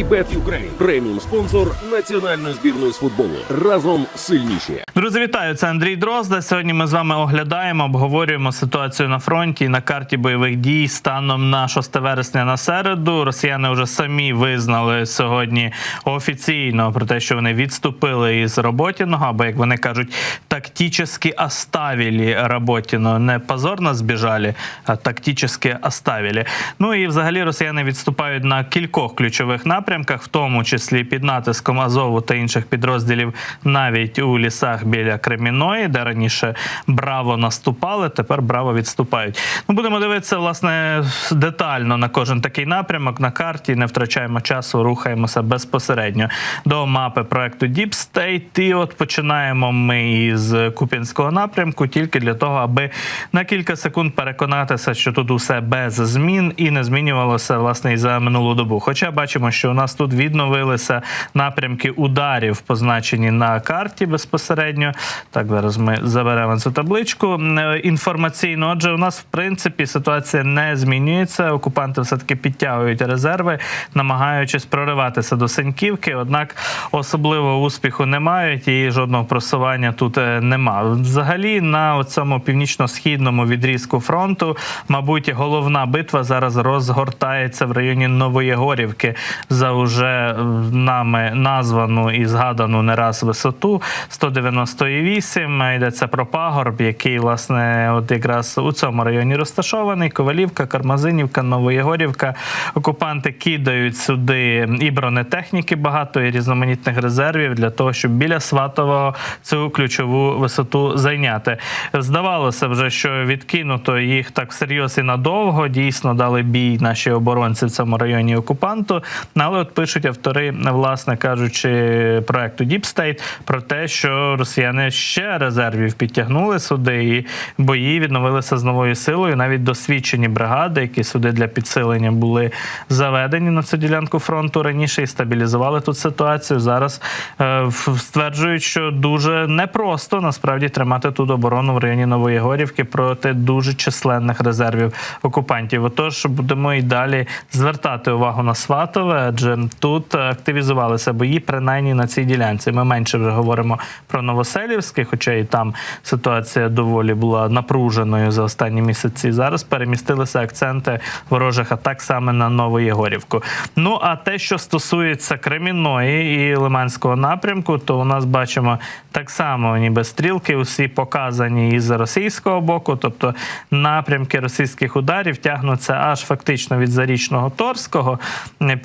Вібет Юкрейн преміум спонсор національної збірної з футболу. Разом сильніші. Друзі, вітаю! Це Андрій Дрозда. Сьогодні ми з вами оглядаємо, обговорюємо ситуацію на фронті на карті бойових дій станом на 6 вересня на середу. Росіяни вже самі визнали сьогодні офіційно про те, що вони відступили із Роботіного, або як вони кажуть, тактично оставили Роботіно. Не позорно збіжали, а тактично оставили. Ну і взагалі росіяни відступають на кількох ключових напрямках, в тому числі під натиском Азову та інших підрозділів, навіть у лісах біля Креміної, де раніше браво наступали, тепер браво відступають. Ну будемо дивитися власне детально на кожен такий напрямок на карті. Не втрачаємо часу, рухаємося безпосередньо до мапи проекту Deep State. І от починаємо ми із Куп'янського напрямку, тільки для того, аби на кілька секунд переконатися, що тут усе без змін і не змінювалося власне і за минулу добу. Хоча бачимо, що у тут відновилися напрямки ударів, позначені на карті безпосередньо. Так, зараз ми заберемо цю табличку е, інформаційну. Отже, у нас в принципі ситуація не змінюється. Окупанти все таки підтягують резерви, намагаючись прориватися до Сеньківки. Однак особливого успіху не мають і жодного просування тут е, нема. Взагалі на цьому північно-східному відрізку фронту, мабуть, головна битва зараз розгортається в районі Новоєгорівки за уже е, нами названу і згадану не раз висоту 198. Йдеться про пагорб, який власне от якраз у цьому районі розташований. Ковалівка, Кармазинівка, Новоєгорівка. Окупанти кидають сюди і бронетехніки багато, і різноманітних резервів для того, щоб біля Сватового цю ключову висоту зайняти. Здавалося вже, що відкинуто їх так всерйоз і надовго. Дійсно дали бій наші оборонці в цьому районі окупанту. Але от пишуть автори, власне кажучи, проекту Deep State про те, що росіяни ще резервів підтягнули сюди, і бої відновилися з новою силою. Навіть досвідчені бригади, які сюди для підсилення були заведені на цю ділянку фронту раніше і стабілізували тут ситуацію. Зараз е, стверджують, що дуже непросто насправді тримати тут оборону в районі Нової Горівки проти дуже численних резервів окупантів. Отож, будемо і далі звертати увагу на Сватове, адже тут активізувалися бої, принаймні на цій ділянці. Ми менше вже говоримо про Новоселівське, хоча і там ситуація доволі була напруженою за останні місяці. Зараз перемістилися акценти ворожих атак саме на Новоєгорівку. Ну а те, що стосується Кремінної і Лиманського напрямку, то у нас бачимо так само, ніби стрілки, усі показані із російського боку, тобто напрямки російських ударів тягнуться аж фактично від зарічного Торського, е,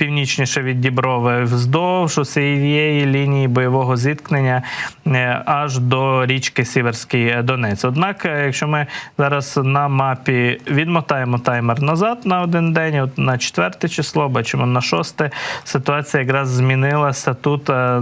північніше від Діброви, вздовж усієї лінії бойового зіткнення е, аж до річки Сіверський Донець. Однак, е, якщо ми зараз на мапі відмотаємо таймер назад на один день, от на четверте число, бачимо на шосте, ситуація якраз змінилася тут е,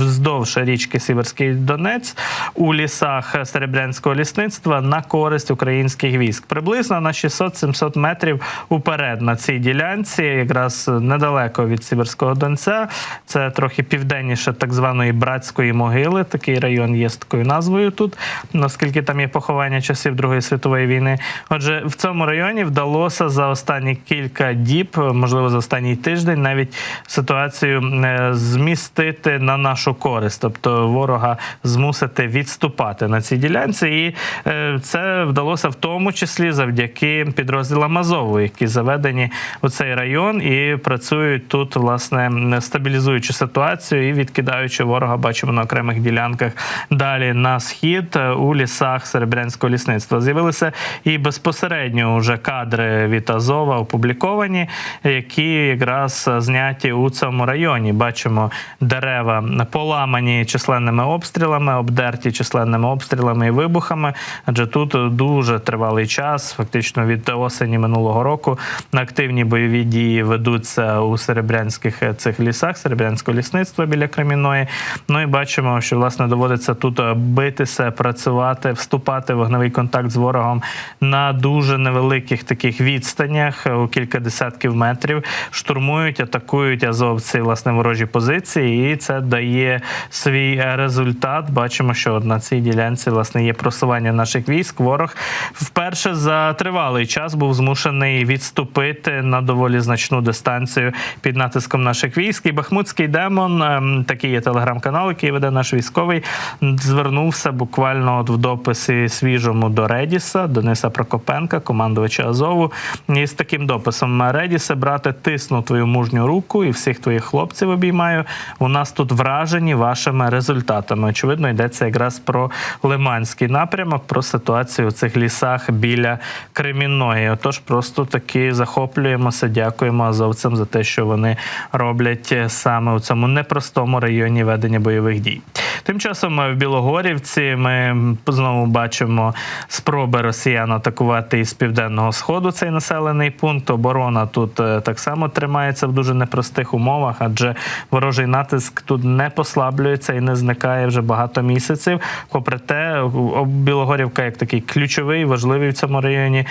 вздовж річки Сіверський Донець у лісах Серебрянського лісництва на користь українських військ. Приблизно на 600-700 метрів уперед на цій ділянці, якраз недалеко від Сіверського Донця. Це трохи південніше так званої братської могили. Такий район є з такою назвою тут, оскільки там є поховання часів Другої світової війни. Отже, в цьому районі вдалося за останні кілька діб, можливо, за останній тиждень, навіть ситуацію е, змістити на нашу користь, тобто ворога змусити відступати на цій ділянці. І е, це вдалося в тому числі завдяки підрозділам Азову, які заведені у цей район і працюють тут, власне, стабілізуючи ситуацію і відкидаючи ворога, бачимо на окремих ділянках далі на схід е, у лісах Серебрянського лісництва. З'явилися і безпосередньо вже кадри від Азова опубліковані, які якраз зняті у цьому районі. Бачимо дерева поламані численними обстрілами, обдерті численними обстрілами і вибухами. Адже тут дуже тривалий час, фактично від осені минулого року, активні бойові дії ведуться у серебрянських е, цих лісах, серебрянського лісництва біля Креміної. Ну і бачимо, що власне доводиться тут е, битися, працювати, вступати в вогневий контакт з ворогом на дуже невеликих таких відстанях е, у кілька десятків метрів. Штурмують, атакують азовці власне ворожі позиції, і це дає свій результат. Бачимо, що на цій ділянці власне є просування наших військ. Ворог вперше за тривалий час був змушений відступити на доволі значну дистанцію під натиском наших військ. І Бахмутський демон, ем, такий є телеграм-канал, який веде наш військовий, звернувся буквально от в дописі свіжому до Редіса, Дениса Прокопенка, командувача Азову. І з таким дописом Редісе, брате, тисну твою мужню руку і всіх твоїх хлопців обіймаю. У нас тут вражені вашими результатами. Очевидно, йдеться якраз про Лиманський напрямок, про ситуацію у цих лісах біля Кремінної. Отож, просто таки захоплюємося, дякуємо азовцям за те, що вони роблять е, саме у цьому непростому районі ведення бойових дій. Тим часом е, в Білогорівці ми знову бачимо спроби росіян атакувати із південного сходу цей населений пункт. Оборона тут е, так само тримається в дуже непростих умовах, адже ворожий натиск тут не послаблюється і не зникає вже багато місяців. Попри те, Білогорівка як такий ключовий, важливий в цьому районі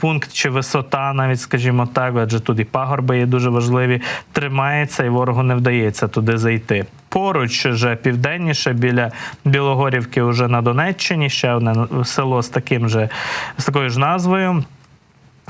пункт чи висота, навіть скажімо так, адже тут і пагорби є дуже важливі. Тримається і ворогу не вдається туди зайти. Поруч же південніше біля Білогорівки, уже на Донеччині, ще одне село з таким же з такою ж назвою.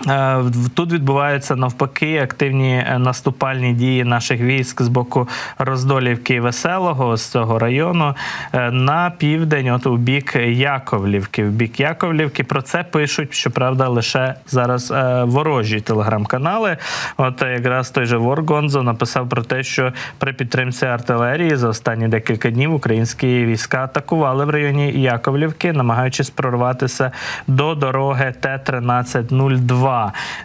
Е, Тут відбуваються навпаки активні е, наступальні дії наших військ з боку Роздолівки і Веселого з цього району е, на південь, от у бік Яковлівки. В бік Яковлівки про це пишуть, щоправда, лише зараз ворожі телеграм-канали. От якраз той же Вор Гонзо написав про те, що при підтримці артилерії за останні декілька днів українські війська атакували в районі Яковлівки, намагаючись прорватися до дороги Т-1302.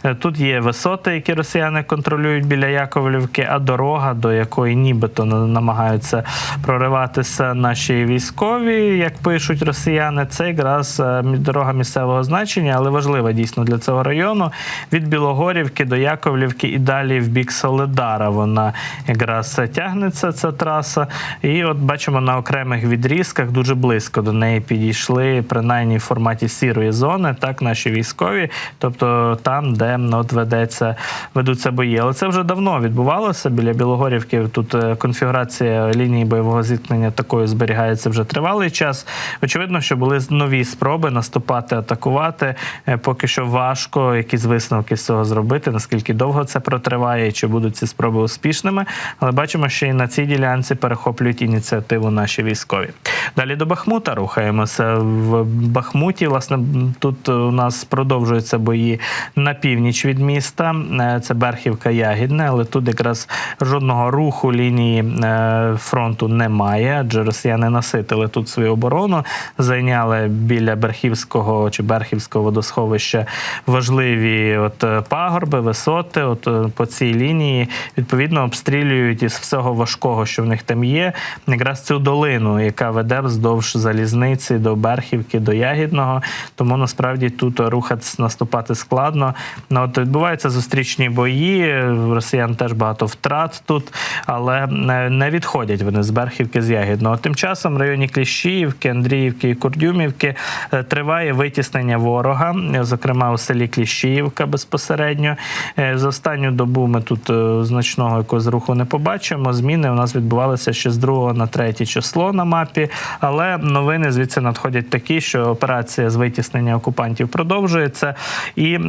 Е, Тут є висоти, які росіяни контролюють біля Яковлівки, а дорога, до якої нібито намагаються прориватися наші військові, як пишуть росіяни, це якраз е, дорога місцевого значення, але важлива дійсно для цього району. Від Білогорівки до Яковлівки і далі в бік Соледара вона якраз тягнеться ця траса. І от бачимо на окремих відрізках дуже близько до неї підійшли, принаймні в форматі сірої зони, так наші військові, тобто там, де от ведеться, ведуться бої. Але це вже давно відбувалося біля Білогорівки. Тут е, конфігурація лінії бойового зіткнення такою зберігається вже тривалий час. Очевидно, що були нові спроби наступати, атакувати. Е, Поки що важко якісь висновки з цього зробити, наскільки довго це протриває, чи будуть ці спроби успішними. Але бачимо, що і на цій ділянці перехоплюють ініціативу наші військові. Далі до Бахмута рухаємося. В Бахмуті, власне, тут у нас продовжуються бої на північ від міста. Е, Це Берхівка Ягідне, але тут якраз жодного руху лінії е, фронту немає, адже росіяни наситили тут свою оборону, зайняли біля Берхівського чи Берхівського водосховища важливі от е, пагорби, висоти. От по цій лінії відповідно обстрілюють із всього важкого, що в них там є, якраз цю долину, яка веде вздовж залізниці до Берхівки, до Ягідного. Тому насправді тут рухатись наступати складно. Ну, от відбуваються зустрічні бої. Росіян теж багато втрат тут, але не- не відходять вони з Берхівки з Ягідного. Тим часом в районі Кліщіївки, Андріївки і Курдюмівки е, триває витіснення ворога, е, зокрема у селі Кліщіївка безпосередньо. Е, За останню добу ми тут е, значного якогось руху не побачимо. Зміни у нас відбувалися ще з 2 на 3 число на мапі, але новини звідси надходять такі, що операція з витіснення окупантів продовжується. І е,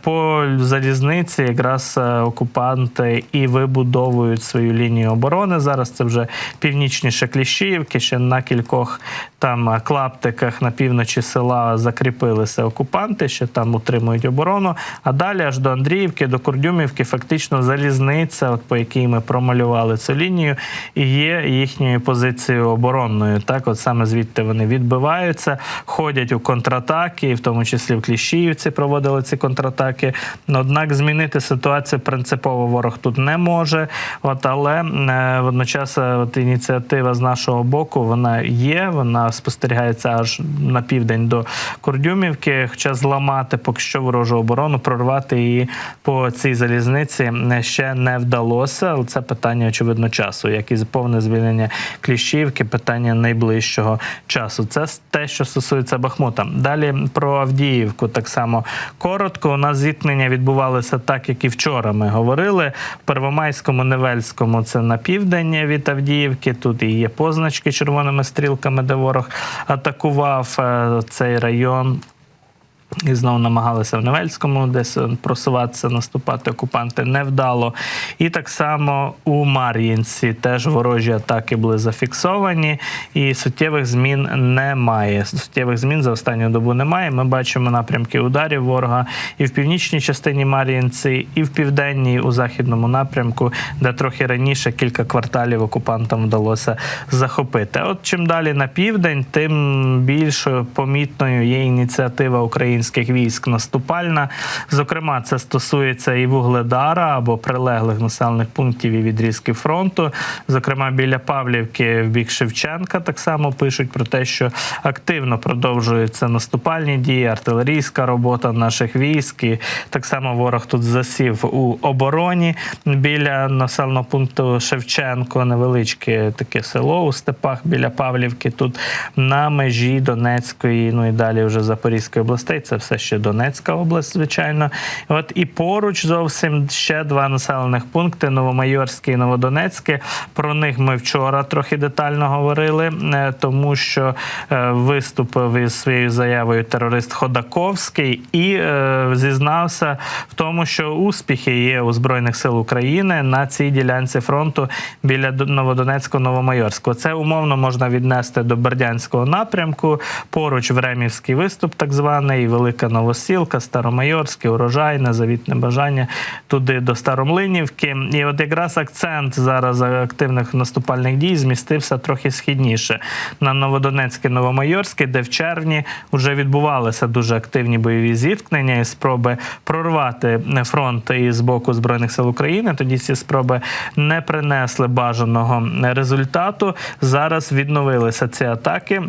по залізниці якраз е, окупанти і вибудовують свою лінію оборони. Зараз це вже північніше Кліщіївки, ще на кількох там е, клаптиках на півночі села закріпилися окупанти, ще там утримують оборону. А далі аж до Андріївки, до Курдюмівки, фактично залізниця, от по якій ми промалювали цю лінію, і є їхньою позицією оборонною. Так, от саме звідти вони відбиваються, ходять у контратаки, в тому числі в Кліщіївці проводили ці контратаки. Однак змінити ситуацію принципово ворог тут не може. От але е, водночас е, от ініціатива з нашого боку вона є. Вона спостерігається аж на південь до Курдюмівки. Хоча зламати поки що ворожу оборону, прорвати її по цій залізниці ще не вдалося. Але це питання очевидно часу, як і повне звільнення Кліщівки, питання найближчого часу. Це те, що стосується Бахмута. Далі про Авдіївку так само коротко. У нас зіткнення відбувалися так, як і вчора. Ми говорили. В Первомайському, Невельському це на південь від Авдіївки. Тут і є позначки червоними стрілками, де ворог атакував е, цей район. І знову намагалися в Невельському десь просуватися, наступати окупанти невдало. І так само у Мар'їнці теж ворожі атаки були зафіксовані, і суттєвих змін немає. Суттєвих змін за останню добу немає. Ми бачимо напрямки ударів ворога і в північній частині Мар'їнці, і в південній у західному напрямку, де трохи раніше кілька кварталів окупантам вдалося захопити. От чим далі на південь, тим більшою помітною є ініціатива українських військ наступальна. Зокрема, це стосується і Вугледара або прилеглих населених пунктів і відрізків фронту. Зокрема, біля Павлівки в бік Шевченка так само пишуть про те, що активно продовжуються наступальні дії, артилерійська робота наших військ. І так само ворог тут засів у обороні біля населеного пункту Шевченко, невеличке таке село у степах біля Павлівки. Тут на межі Донецької, ну і далі вже Запорізької областей. Це все ще Донецька область, звичайно. От і поруч зовсім ще два населених пункти: Новомайорське і Новодонецьке. Про них ми вчора трохи детально говорили, е, тому що е, виступив із своєю заявою терорист Ходаковський і е, зізнався в тому, що успіхи є у збройних сил України на цій ділянці фронту біля До- Новодонецького Новомайорського. Це умовно можна віднести до Бердянського напрямку. Поруч Времівський виступ, так званий, Велика Новосілка, Старомайорське, Урожайне, Завітне бажання туди до Старомлинівки. І от якраз акцент зараз активних наступальних дій змістився трохи східніше на Новодонецьке, Новомайорське, де в червні вже відбувалися дуже активні бойові зіткнення і спроби прорвати фронт із боку збройних сил України. Тоді ці спроби не принесли бажаного результату. Зараз відновилися ці атаки.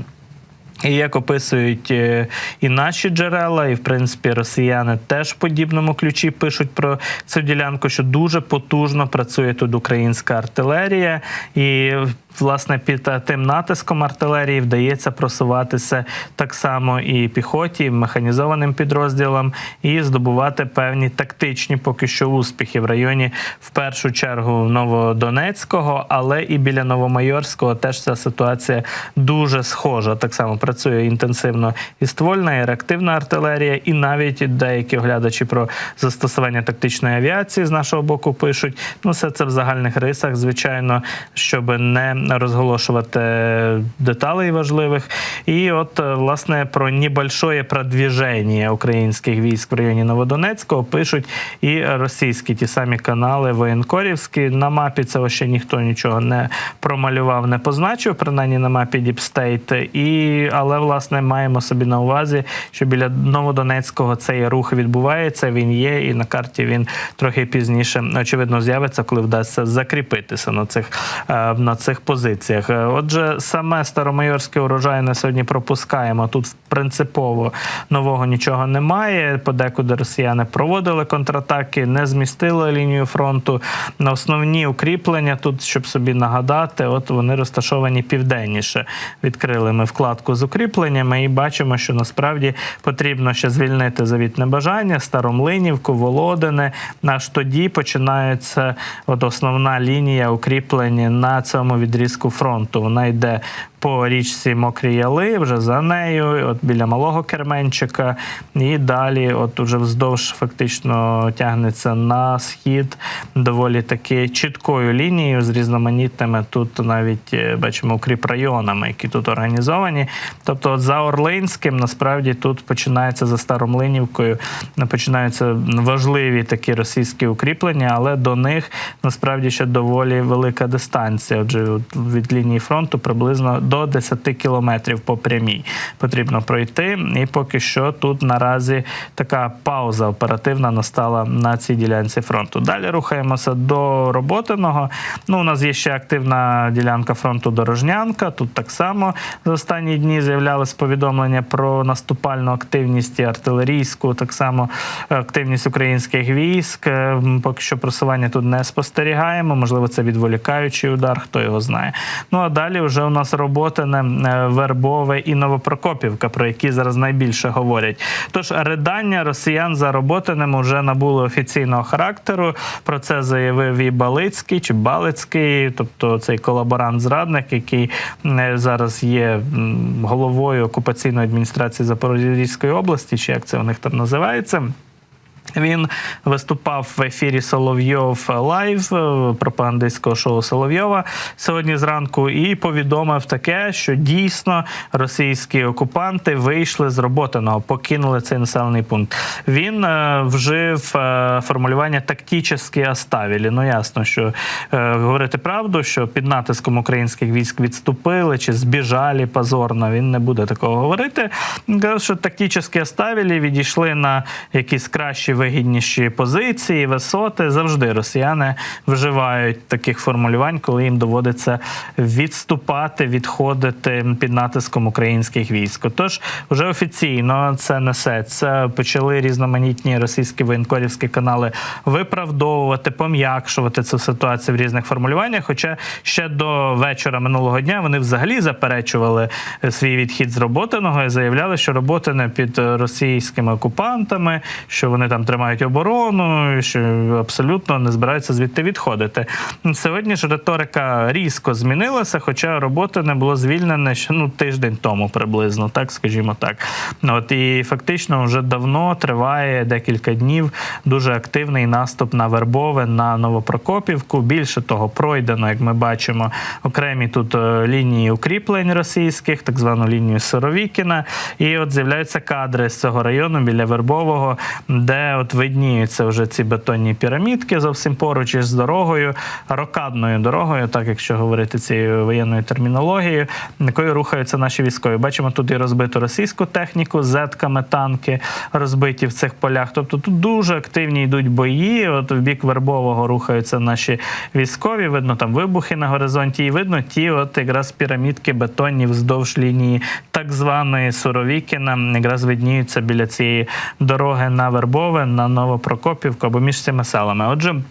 І як описують е, і наші джерела, і в принципі росіяни теж в подібному ключі пишуть про цю ділянку, що дуже потужно працює тут українська артилерія, і власне під е, тим натиском артилерії вдається просуватися так само і піхоті, і механізованим підрозділам, і здобувати певні тактичні поки що успіхи в районі в першу чергу Новодонецького, але і біля Новомайорського теж ця ситуація дуже схожа. Так само працює інтенсивно і ствольна, і реактивна артилерія, і навіть деякі оглядачі про застосування тактичної авіації з нашого боку пишуть. Ну, все це в загальних рисах, звичайно, щоб не розголошувати деталей важливих. І от власне про небольшое продвіження українських військ в районі Новодонецького пишуть і російські ті самі канали воєнкорівські. На мапі цього ще ніхто нічого не промалював, не позначив, принаймні на мапі State. І, але власне маємо собі на увазі, що біля Новодонецького цей рух відбувається. Він є, і на карті він трохи пізніше очевидно з'явиться, коли вдасться закріпитися на цих е, на цих позиціях. Е, Отже, саме старомайорське урожайне сьогодні пропускаємо. Тут принципово нового нічого немає. Подекуди росіяни проводили контратаки, не змістили лінію фронту. На основні укріплення тут, щоб собі нагадати, от вони розташовані південніше. Відкрили ми вкладку з укріпленнями і бачимо, що насправді потрібно ще звільнити завітне бажання, Старомлинівку, Володине. Аж тоді починається от основна лінія укріплень на цьому відрізку фронту. Вона йде по річці Мокрі Яли, вже за нею, от біля малого Керменчика, і далі, от уже вздовж фактично тягнеться на схід доволі таки чіткою лінією з різноманітними тут навіть е, бачимо укріп районами, які тут організовані. Тобто, от за Орлинським насправді тут починається за Старомлинівкою, починаються важливі такі російські укріплення, але до них насправді ще доволі велика дистанція. Отже, от від лінії фронту приблизно до 10 кілометрів по прямій потрібно пройти. І поки що тут наразі така пауза оперативна настала на цій ділянці фронту. Далі рухаємося до роботиного. Ну, у нас є ще активна ділянка фронту Дорожнянка. Тут так само за останні дні з'являлись повідомлення про наступальну активність і артилерійську, так само е, активність українських військ. Е, Поки що просування тут не спостерігаємо. Можливо, це відволікаючий удар, хто його знає. Ну а далі вже у нас робота Роботине, е, Вербове і Новопрокопівка, про які зараз найбільше говорять. Тож ридання росіян за Роботиним вже набуло офіційного характеру. Про це заявив і Балицький чи Балицький, тобто цей колаборант-зрадник, який е, зараз є головою окупаційної адміністрації Запорізької області, чи як це у них там називається. Він виступав в ефірі Соловйов Лайв е, пропагандистського шоу Соловйова сьогодні зранку і повідомив таке, що дійсно російські окупанти вийшли з Роботиного, покинули цей населений пункт. Він е, вжив е, формулювання тактичні оставили. Ну ясно, що е, говорити правду, що під натиском українських військ відступили чи збіжали позорно. Він не буде такого говорити. Він казав, що тактичні оставили, відійшли на якісь кращі вигідніші позиції, висоти. Завжди росіяни вживають таких формулювань, коли їм доводиться відступати, відходити під натиском українських військ. Тож вже офіційно це несеться. Почали різноманітні російські воєнкорівські канали виправдовувати, пом'якшувати цю ситуацію в різних формулюваннях. Хоча ще до вечора минулого дня вони взагалі заперечували свій відхід з Роботиного і заявляли, що Роботине під е, російськими окупантами, що вони там тримають оборону, що абсолютно не збираються звідти відходити. Сьогодні ж риторика різко змінилася, хоча роботи не було звільнене ще ну тиждень тому приблизно, так скажімо так. От і фактично вже давно триває декілька днів дуже активний наступ на Вербове на Новопрокопівку. Більше того, пройдено, як ми бачимо, окремі тут е, лінії укріплень російських, так звану лінію Сировікіна. І от з'являються кадри з цього району біля Вербового, де от видніються вже ці бетонні пірамідки зовсім поруч із дорогою, рокадною дорогою, так якщо говорити цією воєнною термінологією, якою рухаються наші військові. Бачимо тут і розбиту російську техніку, зетками танки розбиті в цих полях. Тобто тут дуже активні йдуть бої. От в бік Вербового рухаються наші військові. Видно там вибухи на горизонті, і видно ті, от якраз пірамідки бетонні вздовж лінії так званої Суровікіна, якраз видніються біля цієї дороги на Вербове, на Новопрокопівку або між цими селами. Отже.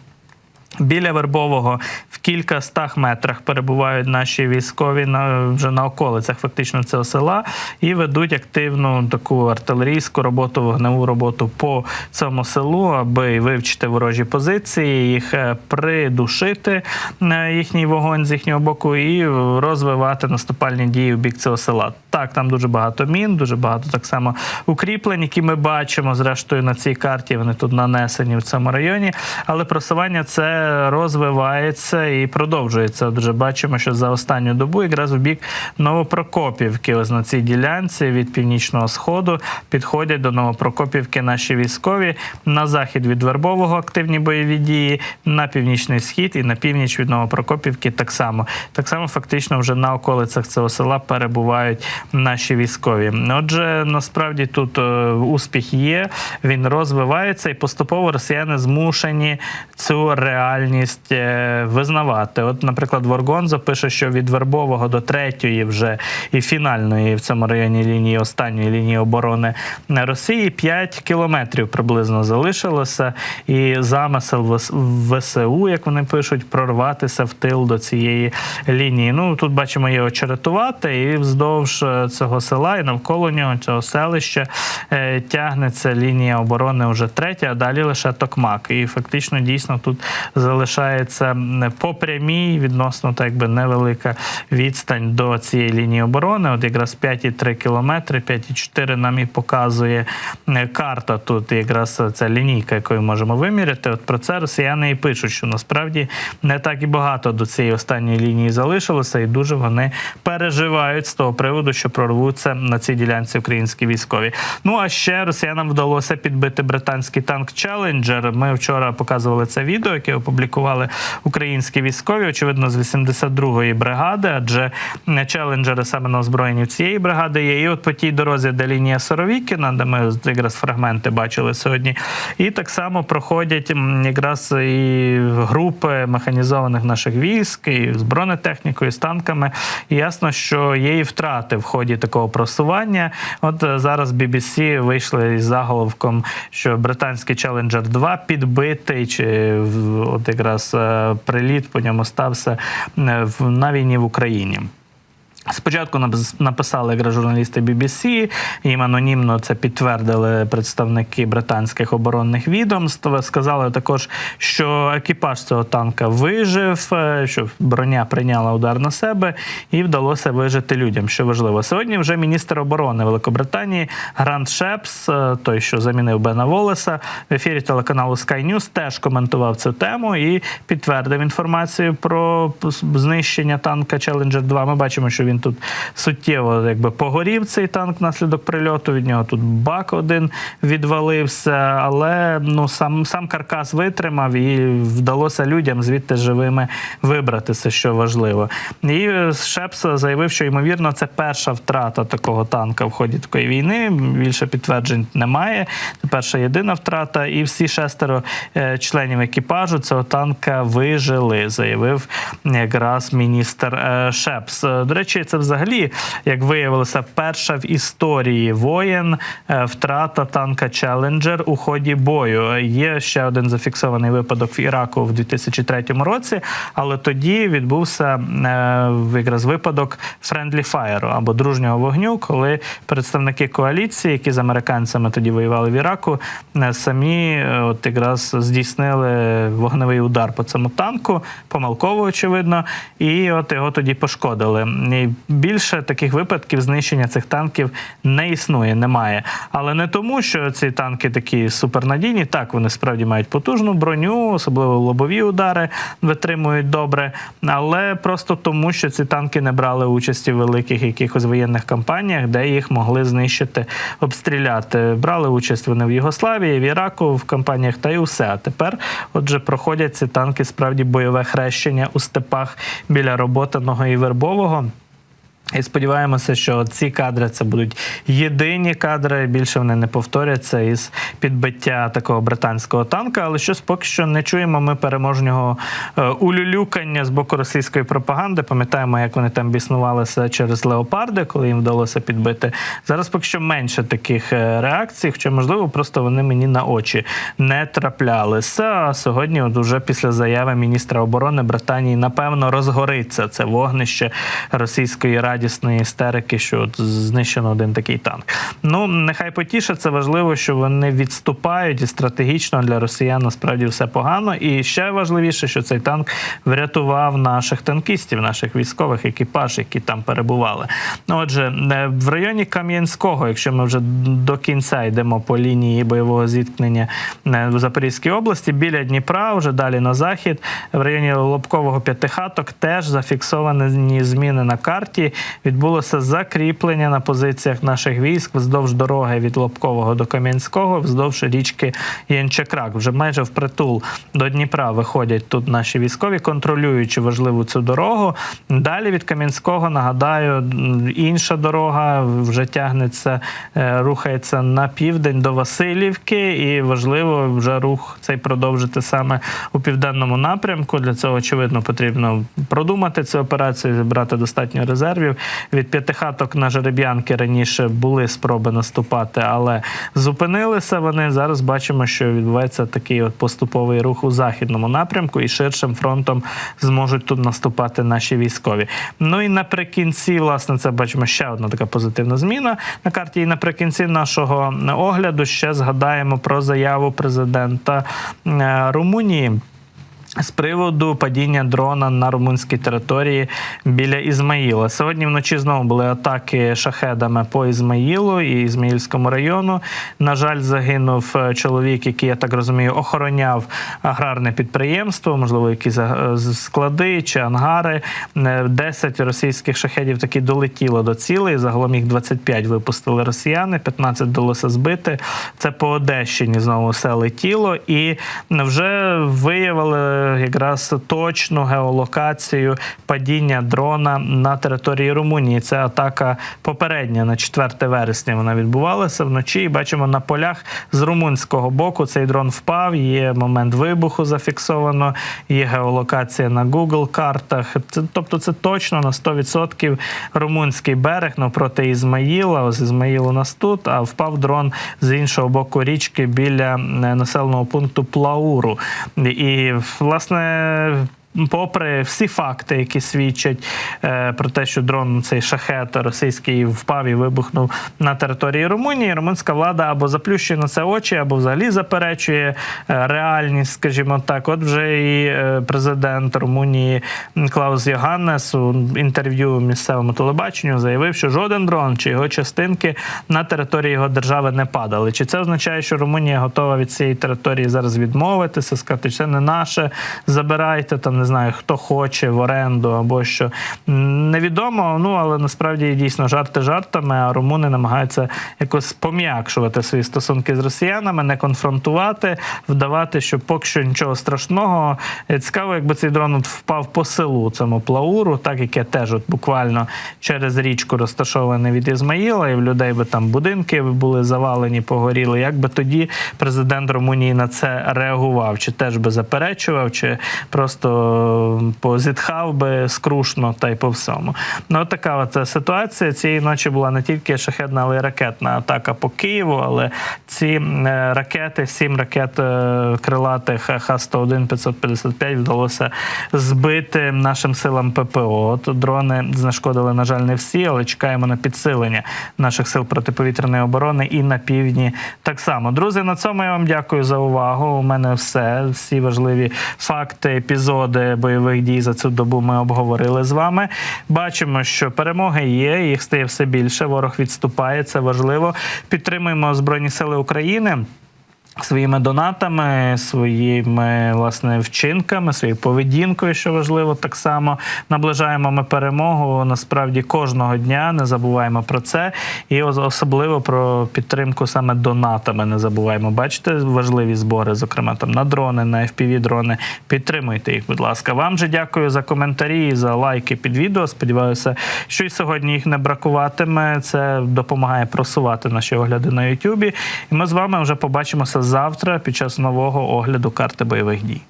Біля Вербового в кілька стах метрах перебувають наші військові на вже на околицях фактично цього села і ведуть активну таку артилерійську роботу, вогневу роботу по цьому селу, аби вивчити ворожі позиції, їх е, придушити е, їхній вогонь з їхнього боку і розвивати наступальні дії в бік цього села. Так, там дуже багато мін, дуже багато так само укріплень, які ми бачимо зрештою на цій карті. Вони тут нанесені в цьому районі, але просування це розвивається і продовжується. Отже, бачимо, що за останню добу якраз в бік Новопрокопівки, ось на цій ділянці від північного сходу підходять до Новопрокопівки наші військові на захід від Вербового активні бойові дії, на північний схід і на північ від Новопрокопівки так само. Так само фактично вже на околицях цього села перебувають наші військові. Отже, насправді тут е, успіх є, він розвивається, і поступово росіяни змушені цю реальність е, визнавати. От, наприклад, Воргонзо пише, що від Вербового до третьої вже і фінальної в цьому районі лінії останньої лінії оборони Росії 5 кілометрів приблизно залишилося, і замисел ВСУ, як вони пишуть, прорватися в тил до цієї лінії. Ну тут бачимо його черетувати, і вздовж е, цього села і навколо нього цього селища е, тягнеться лінія оборони вже третя, а далі лише Токмак. І фактично дійсно тут залишається по прямій відносно так якби невелика відстань до цієї лінії оборони. От якраз 5,3 кілометри, 5,4 нам і показує карта. Тут якраз ця лінійка, якою можемо виміряти. От про це росіяни і пишуть, що насправді не так і багато до цієї останньої лінії залишилося, і дуже вони переживають з того приводу, що прорвуться на цій ділянці українські військові. Ну а ще росіянам вдалося підбити британський танк Челенджер. Ми вчора показували це відео, яке опублікували українські військові, очевидно, з 82-ї бригади, адже челенджери саме на озброєнні цієї бригади є. І от по тій дорозі, де лінія Соровікіна, де ми якраз фрагменти бачили сьогодні, і так само проходять якраз і групи механізованих наших військ, і з бронетехнікою, з танками. І ясно, що є і втрати в ході такого просування. От е, зараз BBC вийшли із заголовком, що британський Challenger 2 підбитий, чи от якраз е, приліт по ньому стався е, на війні в Україні. Спочатку напис- написали якраз журналісти BBC, їм анонімно це підтвердили представники британських оборонних відомств. Сказали також, що екіпаж цього танка вижив, е, що броня прийняла удар на себе і вдалося вижити людям. Що важливо, сьогодні вже міністр оборони Великобританії Грант Шепс, е, той, що замінив Бена Волеса, в ефірі телеканалу Sky News теж коментував цю тему і підтвердив інформацію про знищення танка Challenger 2. Ми бачимо, що він тут суттєво якби погорів цей танк внаслідок прильоту. Від нього тут бак один відвалився, але ну сам сам каркас витримав і вдалося людям звідти живими вибратися, що важливо. І Шепс заявив, що ймовірно це перша втрата такого танка в ході такої війни. Більше підтверджень немає. Це перша єдина втрата, і всі шестеро е, членів екіпажу цього танка вижили, заявив якраз міністр е, Шепс. До речі, це взагалі, як виявилося, перша в історії воєн е, втрата танка Челенджер у ході бою. Є ще один зафіксований випадок в Іраку в 2003 році, але тоді відбувся е, якраз випадок Friendly Fire або дружнього вогню, коли представники коаліції, які з американцями тоді воювали в Іраку, е, самі от якраз здійснили вогневий удар по цьому танку, помилково очевидно, і от його тоді пошкодили. І більше таких випадків знищення цих танків не існує, немає. Але не тому, що ці танки такі супернадійні. Так, вони справді мають потужну броню, особливо лобові удари витримують добре, але просто тому, що ці танки не брали участі в великих якихось воєнних кампаніях, де їх могли знищити, обстріляти. Брали участь вони в Югославії, в Іраку, в кампаніях та й усе. А тепер, отже, проходять ці танки справді бойове хрещення у степах біля роботаного і вербового. І сподіваємося, що ці кадри це будуть єдині кадри. Більше вони не повторяться із підбиття такого британського танка. Але щось поки що не чуємо ми переможного е, улюлюкання з боку російської пропаганди. Пам'ятаємо, як вони там біснувалися через леопарди, коли їм вдалося підбити. Зараз поки що менше таких е, реакцій, хоча можливо просто вони мені на очі не траплялися. А сьогодні, от уже після заяви міністра оборони Британії, напевно, розгориться це вогнище російської радісної істерики, що от знищено один такий танк. Ну нехай потішиться. Важливо, що вони відступають, і стратегічно для росіян насправді все погано. І ще важливіше, що цей танк врятував наших танкістів, наших військових екіпаж, які там перебували. Ну, Отже, е, в районі Кам'янського, якщо ми вже до кінця йдемо по лінії бойового зіткнення е, в Запорізькій області, біля Дніпра, вже далі на захід, в районі Лобкового п'ятихаток теж зафіксовані зміни на карті. Відбулося закріплення на позиціях наших військ вздовж дороги від Лобкового до Кам'янського, вздовж річки Янчакрак. Вже майже впритул до Дніпра виходять тут наші військові, контролюючи важливу цю дорогу. Далі від Кам'янського нагадаю, інша дорога вже тягнеться, е, рухається на південь до Васильівки, і важливо вже рух цей продовжити саме у південному напрямку. Для цього очевидно потрібно продумати цю операцію, зібрати достатньо резервів. Від п'ятихаток на жереб'янки раніше були спроби наступати, але зупинилися вони. Зараз бачимо, що відбувається такий от поступовий рух у західному напрямку, і ширшим фронтом зможуть тут наступати наші військові. Ну і наприкінці, власне, це бачимо ще одна така позитивна зміна на карті. І наприкінці нашого огляду ще згадаємо про заяву президента е, Румунії. З приводу падіння дрона на румунській території біля Ізмаїла. Сьогодні вночі знову були атаки шахедами по Ізмаїлу і Ізмаїльському району. На жаль, загинув е, чоловік, який, я так розумію, охороняв аграрне підприємство, можливо, якісь е, склади чи ангари. Е, 10 російських шахедів таки долетіло до цілей. Загалом їх 25 випустили росіяни, 15 вдалося збити. Це по Одещині знову все летіло, і вже виявили якраз точну геолокацію падіння дрона на території Румунії. Це атака попередня на 4 вересня. Вона відбувалася вночі. І бачимо на полях з румунського боку. Цей дрон впав. Є момент вибуху зафіксовано. Є геолокація на Google картах. Тобто, це точно на 100% румунський берег навпроти Ізмаїла. Ось Ізмаїл у нас тут. А впав дрон з іншого боку річки біля е, населеного пункту Плауру. І власне власне попри всі факти, які свідчать е, про те, що дрон цей шахет російський впав і вибухнув на території Румунії, румунська влада або заплющує на це очі, або взагалі заперечує е, реальність, скажімо так. От вже і е, президент Румунії Клаус Йоганнес у інтерв'ю місцевому телебаченню заявив, що жоден дрон чи його частинки на території його держави не падали. Чи це означає, що Румунія готова від цієї території зараз відмовитися, сказати, що це не наше, забирайте там, не знаю, хто хоче в оренду або що невідомо. Ну але насправді дійсно жарти жартами. А румуни намагаються якось пом'якшувати свої стосунки з росіянами, не конфронтувати, вдавати, що поки що нічого страшного. Е, Цікаво, якби цей дрон впав по селу цьому плауру, так яке теж от буквально через річку розташоване від Ізмаїла, і в людей би там будинки були завалені, погоріли. Як би тоді президент Румунії на це реагував? Чи теж би заперечував, чи просто позітхав би скрушно та й по всьому? Ну, от така от ситуація. Цієї ночі була не тільки шахетна, але й ракетна атака по Києву. Але ці е, ракети, сім ракет е, крилатих Х-101 555 вдалося збити нашим силам ППО. От дрони знешкодили, на жаль, не всі, але чекаємо на підсилення наших сил протиповітряної оборони і на півдні так само. Друзі, на цьому я вам дякую за увагу. У мене все. Всі важливі факти, епізоди бойових дій за цю добу ми обговорили з вами. Бачимо, що перемоги є, їх стає все більше. Ворог відступає. Це важливо. Підтримуємо Збройні Сили України. Своїми донатами, своїми власне вчинками, своєю поведінкою, що важливо, так само наближаємо ми перемогу насправді кожного дня. Не забуваємо про це, і особливо про підтримку саме донатами. Не забуваємо. Бачите важливі збори, зокрема там на дрони, на fpv дрони. Підтримуйте їх, будь ласка. Вам же дякую за коментарі, за лайки під відео. Сподіваюся, що і сьогодні їх не бракуватиме. Це допомагає просувати наші огляди на Ютубі. І ми з вами вже побачимося завтра під час нового огляду карти бойових дій.